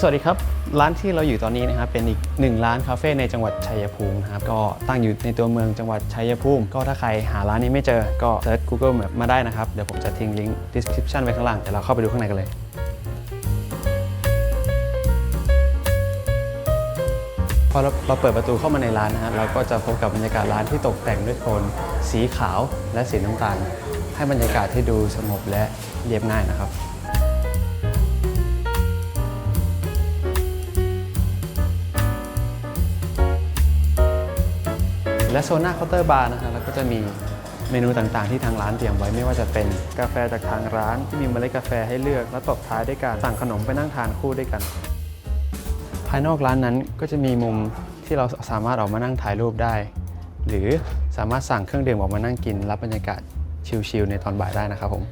สวัสดีครับ ร้านที่เราอยู่ตอนนี้นะครับเป็นอีกหนึ่งร้านคาเฟ่ในจังหวัดชัยภูมินะครับก็ตั้งอยู่ในตัวเมืองจังหวัดชัยภูมิ ก็ถ้าใครหาร้านนี้ไม่เจอก็เซิร์ช Google Map มาได้นะครับ เดี๋ยวผมจะทิ้งลิงก์ description ไว้ข้างล่างเดี๋ยวเราเข้าไปดูข้างในกันเลยพอเราเราเปิดประตูเข้ามาในร้านนะฮะเราก็จะพบกับบรรยากาศร้านที่ตกแต่งด้วยโทนสีขาวและสีน้ำตาล ให้บรรยากาศที่ดูสงบและเรียบง่ายนะครับ และโซนหน้าเคาน์เตอร์บาร์นะฮะแล้วก็จะมีเมนูต่างๆที่ทางร้านเตรียมไว้ไม่ว่าจะเป็นกาแฟจากทางร้านที่มีเมล็ดกาแฟให้เลือก และตบท้ายด้วยการสั่งขนมไปนั่งทานคู่ด้วยกัน ภายนอกร้านนั้นก็จะมีมุมที่เราสามารถออกมานั่งถ่ายรูปได้ หรือสามารถสั่งเครื่องดื่มออกมานั่งกิน รับบรรยากาศชิลๆในตอนบ่ายได้นะครับผม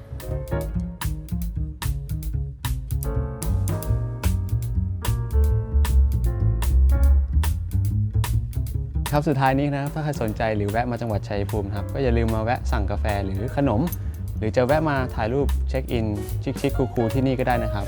ครับสุดท้ายนี้นะครับถ้าใครสนใจหรือแวะมาจังหวัดชัยภูมิครับก็อย่าลืมมาแวะสั่งกาแฟหรือขนม หรือจะแวะมาถ่ายรูปเช็คอินชิคๆคูลๆที่นี่ก็ได้นะครับ